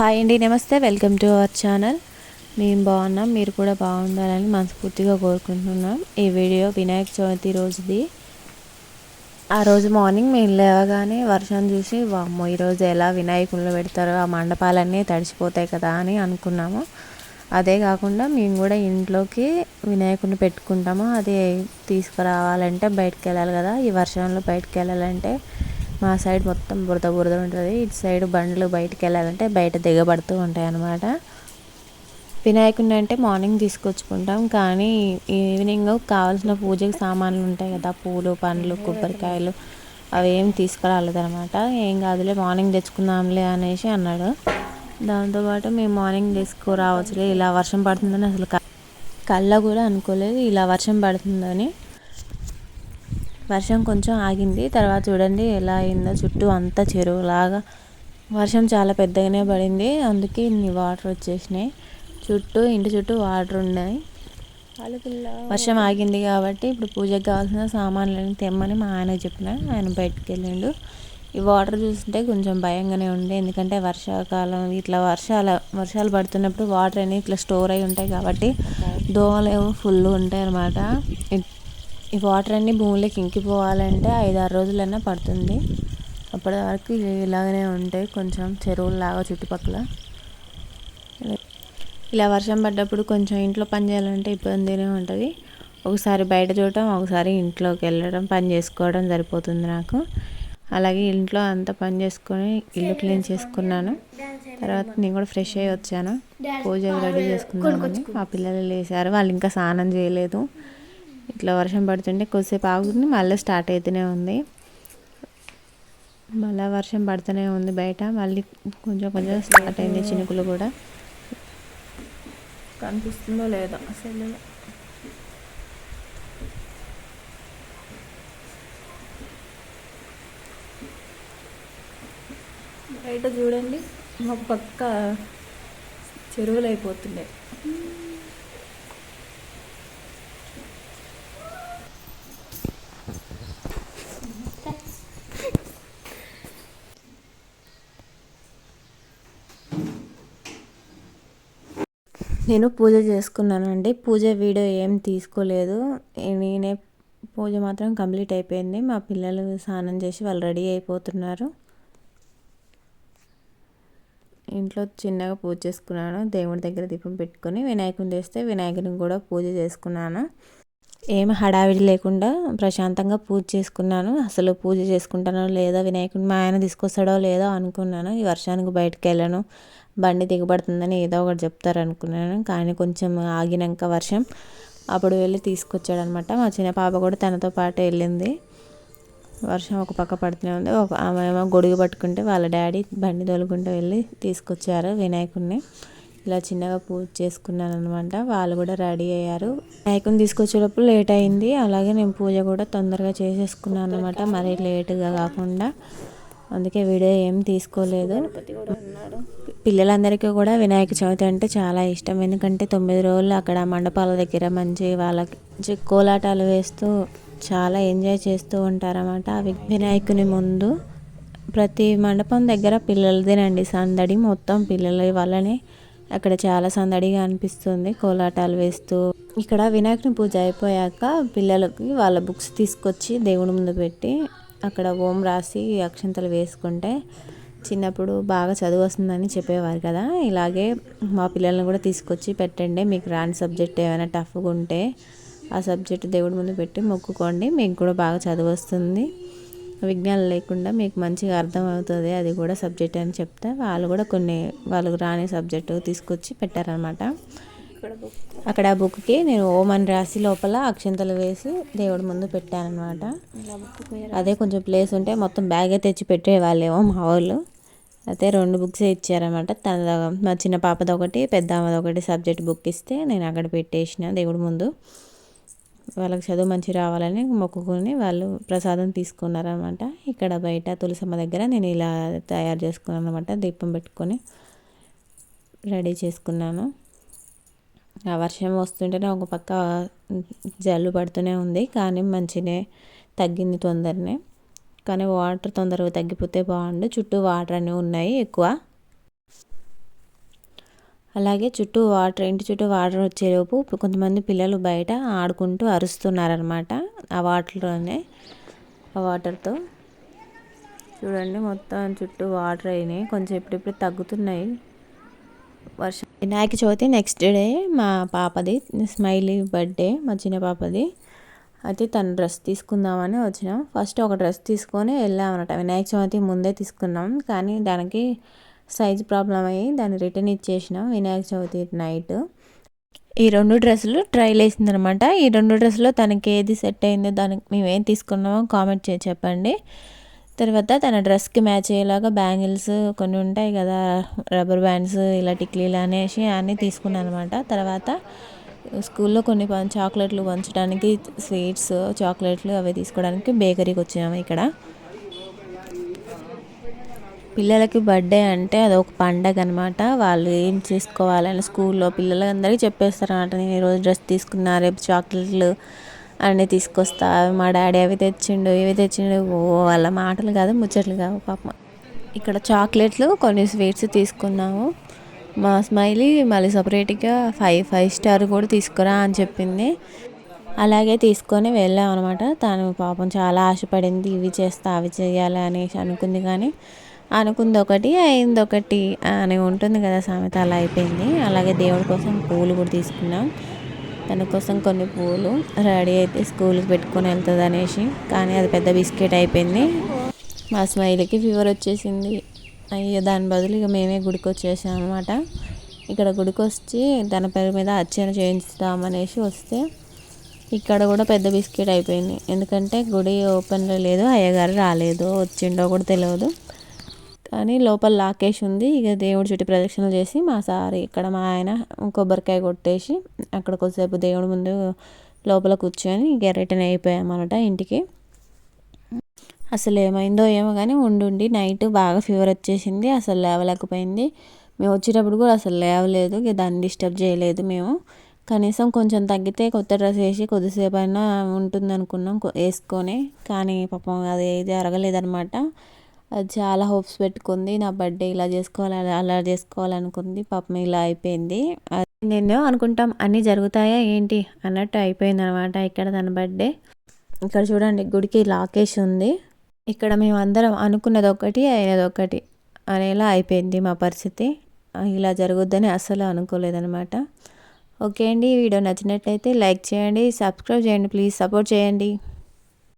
Hi అండి నమస్తే welcome to our channel మేము బాగున్నాం. మీరు కూడా బాగుండాలని మనస్ఫూర్తిగా కోరుకుంటున్నాం. ఈ వీడియో వినాయక చవితి రోజుది. ఆ రోజు మార్నింగ్ మేము లేవగానే వర్షం చూసి వామ్మో ఈరోజు ఎలా వినాయకుళ్ళు పెడతారో ఆ మండపాలన్నీ తడిసిపోతాయి కదా అని అనుకున్నాము. అదే కాకుండా మేము కూడా ఇంట్లోకి వినాయకుడిని పెట్టుకుంటాము. అది తీసుకురావాలంటే బయటకు వెళ్ళాలి కదా. ఈ వర్షంలో బయటకు వెళ్ళాలంటే మా సైడ్ మొత్తం బురద బురద ఉంటుంది. ఇటు సైడ్ బండ్లు బయటకు వెళ్ళాలంటే బయట దిగబడుతూ ఉంటాయి అన్నమాట వినాయకుడిని అంటే మార్నింగ్ తీసుకొచ్చుకుంటాం. కానీ ఈవినింగ్ కావాల్సిన పూజకి సామాన్లు ఉంటాయి కదా. పూలు పండ్లు కొబ్బరికాయలు అవి ఏం తీసుకురాలేదనమాట ఏం కాదులే మార్నింగ్ తెచ్చుకుందాంలే అనేసి అన్నాడు. దాంతోపాటు మేము మార్నింగ్ తీసుకురావచ్చులే ఇలా వర్షం పడుతుందని అసలు కళ్ళ కూడా అనుకోలేదు ఇలా వర్షం పడుతుందని. వర్షం కొంచెం ఆగింది. తర్వాత చూడండి ఎలా అయిందో. చుట్టూ అంతా చెరువులాగా వర్షం చాలా పెద్దగానే పడింది. అందుకే ఇన్ని వాటర్ వచ్చేసినాయి. చుట్టూ ఇంటి చుట్టూ వాటర్ ఉన్నాయి. వర్షం ఆగింది కాబట్టి ఇప్పుడు పూజకు కావాల్సిన సామాన్లన్నీ తెమ్మని మా ఆయన చెప్పిన. ఆయన బయటకు వెళ్ళిండు. ఈ వాటర్ చూస్తుంటే కొంచెం భయంగానే ఉంది ఎందుకంటే వర్షాకాలం ఇట్లా వర్షాల వర్షాలు పడుతున్నప్పుడు వాటర్ అనేవి ఇట్లా స్టోర్ అయి ఉంటాయి కాబట్టి దోమలు ఏమో ఫుల్ ఉంటాయి అన్నమాట. ఈ వాటర్ అన్నీ భూమిలోకి ఇంకిపోవాలంటే ఐదు ఆరు రోజులైనా పడుతుంది. అప్పటి వరకు ఇలాగనే ఉంటాయి. కొంచెం చెరువులాగా చుట్టుపక్కల. ఇలా వర్షం పడ్డప్పుడు కొంచెం ఇంట్లో పని చేయాలంటే ఇబ్బందినే ఉంటుంది. ఒకసారి బయట చూడటం ఒకసారి ఇంట్లోకి వెళ్ళడం పని చేసుకోవడం సరిపోతుంది నాకు. అలాగే ఇంట్లో అంతా పని చేసుకొని ఇల్లు క్లీన్ చేసుకున్నాను. తర్వాత నేను కూడా ఫ్రెష్ అయ్యి వచ్చాను. పూజ రెడీ చేసుకున్నాను మా పిల్లలు లేచారు. వాళ్ళు ఇంకా స్నానం చేయలేదు. ఇట్లా వర్షం పడుతుంటే కొద్దిసేపు ఆగుతుంది మళ్ళీ స్టార్ట్ అవుతూనే ఉంది. మళ్ళీ వర్షం పడుతూనే ఉంది బయట మళ్ళీ కొంచెం కొంచెం స్టార్ట్ అయింది చినుకులు కూడా. కనిపిస్తుందో లేదో అసలు. బయట చూడండి మా పక్క చెరువులు అయిపోతుండే నేను పూజ చేసుకున్నానండి. పూజ వీడియో ఏం తీసుకోలేదు. నేనే పూజ మాత్రం కంప్లీట్ అయిపోయింది. మా పిల్లలు స్నానం చేసి వాళ్ళు రెడీ అయిపోతున్నారు. ఇంట్లో చిన్నగా పూజ చేసుకున్నాను. దేవుడి దగ్గర దీపం పెట్టుకొని వినాయకుని చేస్తే వినాయకుని కూడా పూజ చేసుకున్నాను. ఏమి హడావిడి లేకుండా ప్రశాంతంగా పూజ చేసుకున్నాను. అసలు పూజ చేసుకుంటానో లేదో వినాయకుని మా ఆయన తీసుకొస్తాడో లేదో అనుకున్నాను. ఈ వర్షానికి బయటకు వెళ్ళను. బండి దిగబడుతుందని ఏదో ఒకటి చెప్తారు అనుకున్నాను కానీ కొంచెం ఆగినాక వర్షం అప్పుడు వెళ్ళి తీసుకొచ్చాడనమాట. మా చిన్న పాప కూడా తనతో పాటు వెళ్ళింది. వర్షం ఒక పక్క పడుతూనే ఉంది. ఒక ఆమె ఏమో గొడుగు పట్టుకుంటే వాళ్ళ డాడీ బండి తోలుకుంటూ వెళ్ళి తీసుకొచ్చారు వినాయకుడిని ఇలా చిన్నగా పూజ చేసుకున్నాను అనమాట వాళ్ళు కూడా రెడీ అయ్యారు. వినాయకుని తీసుకొచ్చేటప్పుడు లేట్ అయింది. అలాగే నేను పూజ కూడా తొందరగా చేసేసుకున్నాను అనమాట మరీ లేటుగా కాకుండా. అందుకే వీడియో ఏం తీసుకోలేదు. పిల్లలందరికీ కూడా వినాయక చవితి అంటే చాలా ఇష్టం. ఎందుకంటే తొమ్మిది రోజులు అక్కడ మండపాల దగ్గర మంచి వాళ్ళకి కోలాటాలు వేస్తూ చాలా ఎంజాయ్ చేస్తూ ఉంటారన్నమాట. వినాయకుని ముందు ప్రతి మండపం దగ్గర పిల్లలదేనండి. సందడి మొత్తం పిల్లల వల్లనే అక్కడ చాలా సందడిగా అనిపిస్తుంది. కోలాటాలు వేస్తూ ఇక్కడ వినాయకుని పూజ అయిపోయాక పిల్లలకి వాళ్ళ బుక్స్ తీసుకొచ్చి దేవుడి ముందు పెట్టి అక్కడ ఓం రాసి అక్షంతలు వేసుకుంటే చిన్నప్పుడు బాగా చదువు వస్తుందని చెప్పేవారు కదా. ఇలాగే మా పిల్లల్ని కూడా తీసుకొచ్చి పెట్టండి. మీకు రాని సబ్జెక్ట్ ఏమైనా టఫ్గా ఉంటే ఆ సబ్జెక్ట్ దేవుడి ముందు పెట్టి మొక్కుకోండి. మీకు కూడా బాగా చదువు వస్తుంది. విజ్ఞానం లేకుండా మీకు మంచిగా అర్థం అవుతుంది. అది కూడా సబ్జెక్ట్ అని చెప్తే వాళ్ళు కూడా కొన్ని వాళ్ళకు రాని సబ్జెక్టు తీసుకొచ్చి పెట్టారనమాట అక్కడ ఆ బుక్కి నేను ఓం అని రాసి లోపల అక్షంతలు వేసి దేవుడి ముందు పెట్టానమాట అదే కొంచెం ప్లేస్ ఉంటే మొత్తం బ్యాగే తెచ్చి పెట్టేవాళ్ళేమో మా వాళ్ళు. అయితే రెండు బుక్స్ ఇచ్చారనమాట తన మా చిన్న పాపది ఒకటి పెద్ద ఆమెది ఒకటి సబ్జెక్ట్ బుక్ ఇస్తే నేను అక్కడ పెట్టేసిన దేవుడి ముందు. వాళ్ళకి చదువు మంచి రావాలని మొక్కుకొని వాళ్ళు ప్రసాదం తీసుకున్నారనమాట ఇక్కడ బయట తులసమ్మ దగ్గర నేను ఇలా తయారు చేసుకున్నాను అనమాట దీపం పెట్టుకొని రెడీ చేసుకున్నాను. ఆ వర్షం వస్తుంటేనే ఒక పక్క జల్లు పడుతూనే ఉంది కానీ మంచినే తగ్గింది తొందరనే. కానీ వాటర్ తొందరగా తగ్గిపోతే బాగుండు. చుట్టూ వాటర్ అనేవి ఉన్నాయి ఎక్కువ. అలాగే చుట్టూ వాటర్ ఇంటి చుట్టూ వాటర్ వచ్చేలోపు కొంతమంది పిల్లలు బయట ఆడుకుంటూ అరుస్తున్నారనమాట ఆ వాటర్లోనే ఆ వాటర్తో. చూడండి మొత్తం చుట్టూ వాటర్ అయినాయి. కొంచెం ఇప్పుడిప్పుడు తగ్గుతున్నాయి. వర్షం వినాయక చవితి నెక్స్ట్ డే మా పాపది స్మైలీ బర్త్డే మా చిన్న పాపది. అయితే తను డ్రెస్ తీసుకుందామని వచ్చినాం. ఫస్ట్ ఒక డ్రెస్ తీసుకొని వెళ్ళామన్నమాట. వినాయక చవితి ముందే తీసుకున్నాం. కానీ దానికి సైజ్ ప్రాబ్లం అయ్యి దాన్ని రిటర్న్ ఇచ్చేసినాం వినాయక చవితి నైట్ ఈ రెండు డ్రెస్సులు ట్రైల్ వేసిందనమాట ఈ రెండు డ్రెస్సులో తనకి ఏది సెట్ అయిందో దానికి మేము ఏం తీసుకున్నామో కామెంట్ చేసి చెప్పండి. తర్వాత తన డ్రెస్కి మ్యాచ్ అయ్యేలాగా బ్యాంగిల్స్ కొన్ని ఉంటాయి కదా రబ్బర్ బ్యాండ్స్ ఇలా టిక్లీలు అనేసి అన్నీ తీసుకున్నాను అనమాట తర్వాత స్కూల్లో కొన్ని చాక్లెట్లు పంచడానికి స్వీట్స్ చాక్లెట్లు అవి తీసుకోవడానికి బేకరీకి వచ్చాము ఇక్కడ. పిల్లలకి బర్త్డే అంటే అదొక పండగ అనమాట వాళ్ళు ఏం చేసుకోవాలని స్కూల్లో పిల్లలందరికీ చెప్పేస్తారు అనమాట నేను ఈరోజు డ్రెస్ తీసుకున్నా రేపు చాక్లెట్లు అన్నీ తీసుకొస్తా మా డాడీ అవి తెచ్చిండు ఇవి తెచ్చిండు. ఓ వాళ్ళ మాటలు కాదు ముచ్చట్లు కావు పాపం. ఇక్కడ చాక్లెట్లు కొన్ని స్వీట్స్ తీసుకున్నాము. మా స్మైలీ మళ్ళీ సపరేట్గా ఫైవ్ ఫైవ్ స్టార్ కూడా తీసుకురా అని చెప్పింది. అలాగే తీసుకొని వెళ్ళాం అనమాట తను పాపం చాలా ఆశపడింది ఇవి చేస్తా అవి చేయాలి అనేసి అనుకుంది కానీ అనుకుంది ఒకటి అయింది ఒకటి అని ఉంటుంది కదా సామెత అలా అయిపోయింది. అలాగే దేవుడి కోసం పూలు కూడా తీసుకున్నాం. తన కోసం కొన్ని పూలు రెడీ అయితే స్కూల్కి పెట్టుకొని వెళ్తుంది అనేసి. కానీ అది పెద్ద బిస్కెట్ అయిపోయింది. మా స్మైల్కి ఫీవర్ వచ్చేసింది. అయ్యో దాని బదులు ఇక మేమే గుడికి వచ్చేసాం అనమాట ఇక్కడ గుడికి వచ్చి తన పేరు మీద అర్చన చేయించుదామనేసి వస్తే ఇక్కడ కూడా పెద్ద బిస్కెట్ అయిపోయింది. ఎందుకంటే గుడి ఓపెన్లో లేదు అయ్యగారు రాలేదు వచ్చిండో కూడా తెలియదు. కానీ లోపల లాకేసి ఉంది. ఇక దేవుడి చుట్టూ ప్రదక్షిణలు చేసి మా సార్ ఇక్కడ మా ఆయన కొబ్బరికాయ కొట్టేసి అక్కడ కొద్దిసేపు దేవుడి ముందు లోపల కూర్చొని ఇక రిటర్న్ అయిపోయామన్నమాట ఇంటికి. అసలు ఏమైందో ఏమో కానీ ఉండుండి. నైట్ బాగా ఫీవర్ వచ్చేసింది. అసలు లేవలేకపోయింది. మేము వచ్చేటప్పుడు కూడా అసలు లేవలేదు. ఇక దాన్ని డిస్టర్బ్ చేయలేదు మేము. కనీసం కొంచెం తగ్గితే కొత్త డ్రెస్ వేసి కొద్దిసేపు అయినా ఉంటుంది అనుకున్నాం వేసుకొని. కానీ పాపం అది ఏది అరగలేదనమాట చాలా హోప్స్ పెట్టుకుంది. నా బర్త్డే ఇలా చేసుకోవాలి అలా చేసుకోవాలనుకుంది. పాపం ఇలా అయిపోయింది. నేను అనుకుంటాం అన్నీ జరుగుతాయా ఏంటి అన్నట్టు అయిపోయింది అనమాట ఇక్కడ తన బర్త్డే. ఇక్కడ చూడండి గుడికి లాకేష్ ఉంది. ఇక్కడ మేము అందరం అనుకున్నది ఒకటి అయినది ఒకటి అనేలా అయిపోయింది మా పరిస్థితి. ఇలా జరుగుద్దని అస్సలు అనుకోలేదనమాట. ఓకే అండి ఈ వీడియో నచ్చినట్లయితే లైక్ చేయండి సబ్స్క్రైబ్ చేయండి ప్లీజ్ సపోర్ట్ చేయండి.